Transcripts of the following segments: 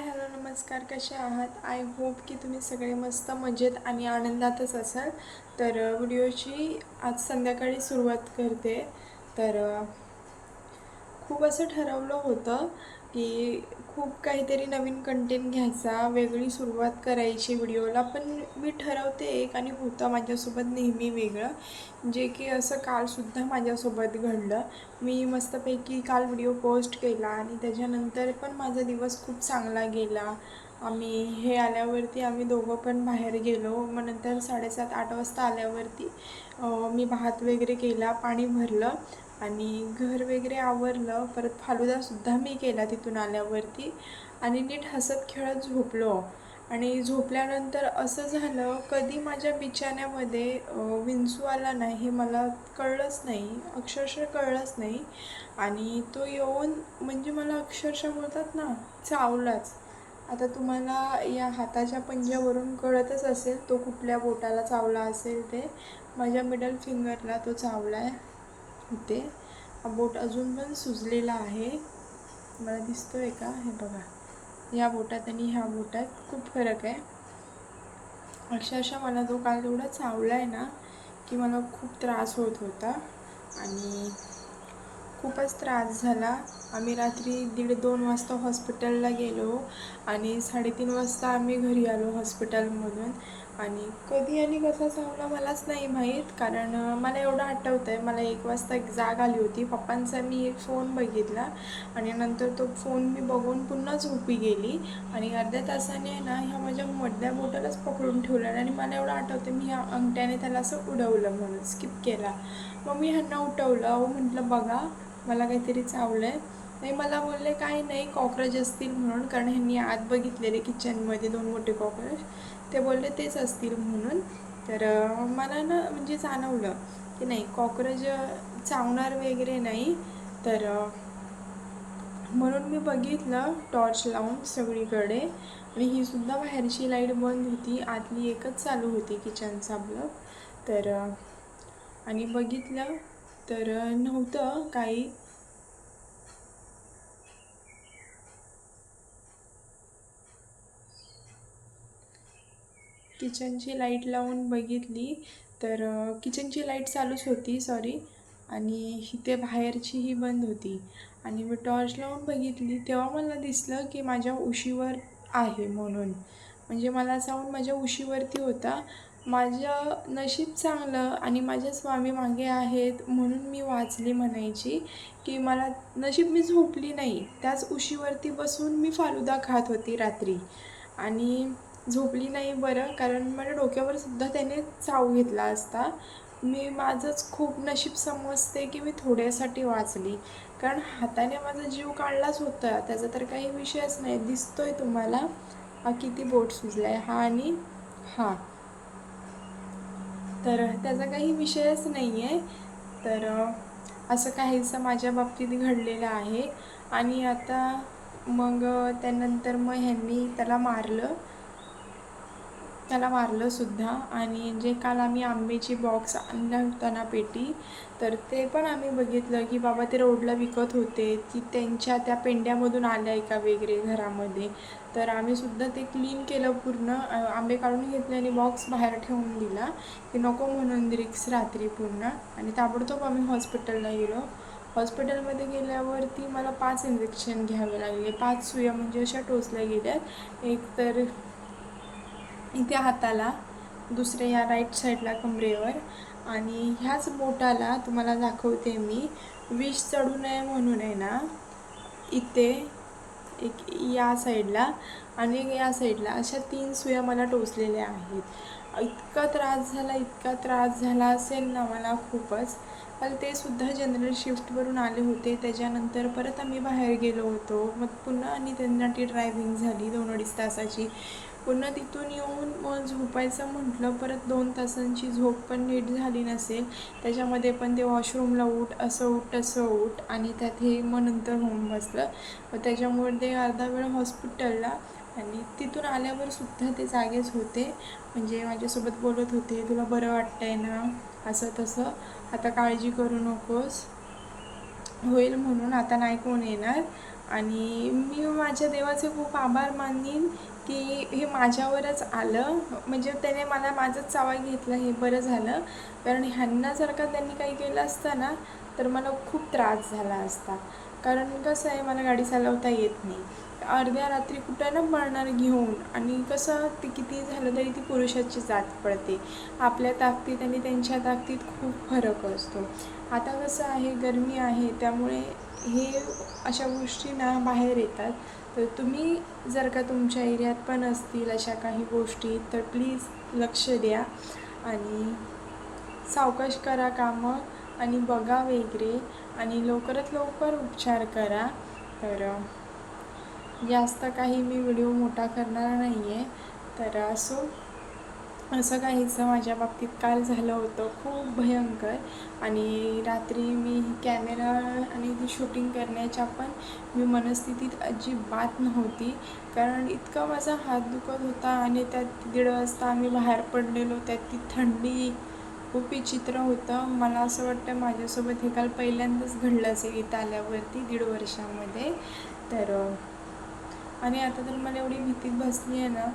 Hi hello नमस्कार कसे आहात? आय होप की तुम्ही सगळे मस्त मजेत आणि आनंदातच असाल. तर व्हिडिओची आज संध्याकाळी सुरुवात करते. तर खूप असं ठरवलं होतं की खूप काहीतरी नवीन कंटेंट घ्यायचा वेगळी सुरुवात करायची व्हिडिओला पण मी ठरवते एक आणि होतं माझ्यासोबत नेहमी वेगळं. जे की असं कालसुद्धा माझ्यासोबत घडलं. मी मस्तपैकी काल व्हिडिओ पोस्ट केला आणि त्याच्यानंतर पण माझा दिवस खूप चांगला गेला. आम्ही हे आल्यावरती आम्ही दोघं पण बाहेर गेलो. मग नंतर साडेसात आठ वाजता आल्यावरती मी भात वगैरे केला पाणी भरलं आणि घर वगैरे आवरलं. परत फालुदासुद्धा मी केला तिथून आल्यावरती आणि नीट हसत खेळत झोपलो. आणि झोपल्यानंतर असं झालं कधी माझ्या बिछाण्यामध्ये विंचू आला नाही हे मला कळलंच नाही अक्षरशः कळलंच नाही. आणि तो येऊन म्हणजे मला अक्षरशः बोलतात ना चावलाच. आता तुम्हाला या हाताच्या पंजावरून कळतच असेल तो कुठल्या बोटाला चावला असेल ते. माझ्या मिडल फिंगरला तो चावला आहे इथे. हा बोट अजून पण सुजलेला आहे. मला दिसतोय का? हे बघा. या बोटात आणि ह्या बोटात खूप फरक आहे. अक्षरशः मला तो काल एवढा चावला आहे ना की मला खूप त्रास होत होता. आणि खूपच त्रास झाला. आम्ही रात्री दीड दोन वाजता हॉस्पिटलला गेलो आणि साडेतीन वाजता आम्ही घरी आलो हॉस्पिटलमधून. आणि कधी आणि कसा चावला मलाच नाही माहीत कारण मला एवढं आठवतं आहे मला एक वाजता एक जाग आली होती. पप्पांचा मी एक फोन बघितला आणि नंतर तो फोन मी बघून पुन्हा झोपी गेली. आणि अर्ध्या तासाने ना ह्या माझ्या मधल्या बोटालाच पकडून ठेवलं आणि मला एवढं आठवतं मी ह्या अंगठ्याने त्याला असं उडवलं म्हणून स्किप केला. मग मी ह्यांना उठवलं. म्हटलं बघा मला काहीतरी चावलं आहे नाही मला बोलले काही नाही कॉक्रोच असतील म्हणून. कारण ह्यांनी आत बघितलेले किचनमध्ये दोन मोठे कॉक्रोच. ते बोलले तेच असतील म्हणून. तर मला ना म्हणजे जाणवलं की नाही कॉक्रोच चावणार वगैरे नाही. तर म्हणून मी बघितलं टॉर्च लावून सगळीकडे. आणि ही सुद्धा बाहेरची लाइट बंद होती. आतली एकच चालू होती किचनचा ब्लब तर आणि बघितलं तर नव्हतं काही. किचनची लाइट लावून बघितली तर किचनची लाइट चालूच होती सॉरी. आणि इथे बाहेरचीही बंद होती. आणि मी टॉर्च लावून बघितली तेव्हा मला दिसलं की माझ्या उशीवर आहे म्हणून. म्हणजे मला जाऊन माझ्या उशीवरती होता. माझं नशीब चांगलं आणि माझ्या स्वामी मागे आहेत म्हणून मी वाचली म्हणायची की मला नशीब मी झोपली नाही त्याच उशीवरती बसून मी फालुदा खात होती रात्री. आणि झोपली नाही बरं कारण माझ्या डोक्यावर सुद्धा त्याने चाव घेतला असता. मी माझंच खूप नशीब समजते की मी थोड्यासाठी वाचली. कारण हाताने माझा जीव काढलाच होता त्याचा तर काही विषयच नाही. दिसतोय तुम्हाला? हा किती बोट सुजलाय. हा आणि हा. तर त्याचा काही विषयच नाही आहे तर असं काहीसं माझ्या बाबतीत घडलेलं आहे. आणि आता मग त्यानंतर मग ह्यांनी त्याला मारलं. त्याला मारलं सुद्धा. आणि जे काल आम्ही आंब्याची बॉक्स आणला होता ना पेटी तर ते पण आम्ही बघितलं की बाबा ते रोडला विकत होते. की त्यांच्या त्या पेंड्यामधून आल्या आहे का वगैरे घरामध्ये. तर आम्ही सुद्धा ते क्लीन केलं पूर्ण. आंबे काढून घेतले आणि बॉक्स बाहेर ठेवून दिला की नको म्हणून रिक्स रात्री पूर्ण. आणि ताबडतोब आम्ही हॉस्पिटलला गेलो. हॉस्पिटलमध्ये गेल्यावरती मला पाच इंजेक्शन घ्यावे लागले. पाच सुया म्हणजे अशा टोचल्या गेल्या एक तर इथे हाताला दुसऱ्या या राईट साईडला कमरेवर. आणि ह्याच बोटाला तुम्हाला दाखवते मी विष चढू नये म्हणून आहे ना इथे एक या साईडला आणि एक या साईडला अशा तीन सुया मला टोचलेल्या आहेत. इतका त्रास झाला इतका त्रास झाला असेल ना मला खूपच. पण ते सुद्धा जनरल शिफ्टवरून आले होते. त्याच्यानंतर परत आम्ही बाहेर गेलो होतो. मग पुन्हा आणि त्यांना ती ड्रायव्हिंग झाली दोन अडीच तासाची. पुन्हा तिथून येऊन मग झोपायचं म्हटलं परत दोन तासांची झोप पण नीट झाली नसेल. त्याच्यामध्ये पण ते वॉशरूमला उठ असं उठ तसं उठ आणि त्यात हे मग नंतर होऊन बसलं. मग त्याच्यामुळे ते अर्धा वेळ हॉस्पिटलला आणि तिथून आल्यावर सुद्धा ते जागेच होते. म्हणजे माझ्यासोबत बोलत होते तुला बरं वाटतंय ना? असं तसं. आता काळजी करू नकोस. होईल म्हणून आता नाही कोण येणार. आणि मी माझ्या देवाचे खूप आभार मानीन. की हे माझ्यावरच आलं. म्हणजे त्याने मला माझंच चावा घेतला हे बरं झालं. कारण ह्यांना जर का त्यांनी काही केलं असतं ना तर मला खूप त्रास झाला असता. कारण कसं आहे मला गाडी चालवता येत नाही. अर्ध्या रात्री कुठं ना पळणार घेऊन? आणि कसं ते किती झालं तरी ती पुरुषाची जात पडते. आपल्या ताकदीत आणि त्यांच्या ताकदीत खूप फरक असतो. आता कसं आहे गरमी आहे त्यामुळे हे अशा गोष्टी ना बाहेर येतात. तर तुम्ही जर का तुमच्या एरियात पण असतील अशा काही गोष्टी तर प्लीज लक्ष द्या आणि सावकाश करा कामं आणि बघा वगैरे. आणि लवकरात लवकर उपचार करा. तर जास्त काही मी व्हिडिओ मोठा करणार नाही आहे तर असो असं काहीचं माझ्या बाबतीत काल झालं होतं. खूप भयंकर. आणि रात्री मी कॅमेरा आणि ती शूटिंग करण्याच्या पण मी मनस्थितीत अजिबात नव्हती. कारण इतका माझा हात दुखत होता आणि त्यात दीड वाजता आम्ही बाहेर पडलेलो. त्यात ती थंडी खूप विचित्र होतं. मला असं वाटतं माझ्यासोबत हे काल पहिल्यांदाच घडलं असेल इथं आल्यावरती दीड वर्षामध्ये. तर आणि आता तर मला एवढी भीती बसली आहे ना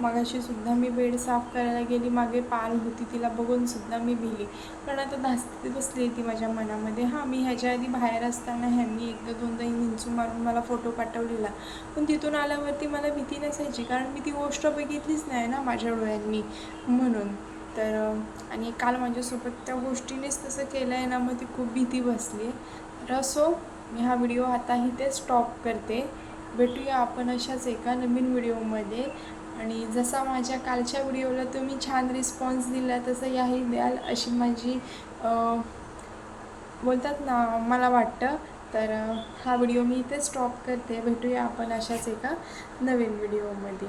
मगाशीसुद्धा मी बेड साफ करायला गेली मागे पाल होती तिला बघूनसुद्धा मी भिली. पण आता धास्ती बसली ती माझ्या मनामध्ये. हां मी ह्याच्या आधी बाहेर असताना ह्यांनी एकदा दोनदा हिंचू मारून मला फोटो पाठवलेला. पण तिथून आल्यावरती मला भीती नसायची कारण मी ती गोष्ट बघितलीच नाही ना माझ्या डोळ्यांनी. म्हणून. तर आणि काल माझ्यासोबत त्या गोष्टीनेच तसं केलं आहे ना मग ती खूप भीती बसली तर असो मी हा व्हिडिओ आता इथे स्टॉप करते. भेटूया आपण अशाच एका नवीन व्हिडिओमध्ये. आणि जसा माझ्या कालच्या व्हिडिओला तुम्ही छान रिस्पॉन्स दिला तसं याही द्याल अशी माझी बोलतात ना मला वाटतं. तर हा व्हिडिओ मी इथे स्टॉप करते. भेटूया आपण अशाच एका नवीन व्हिडिओमध्ये.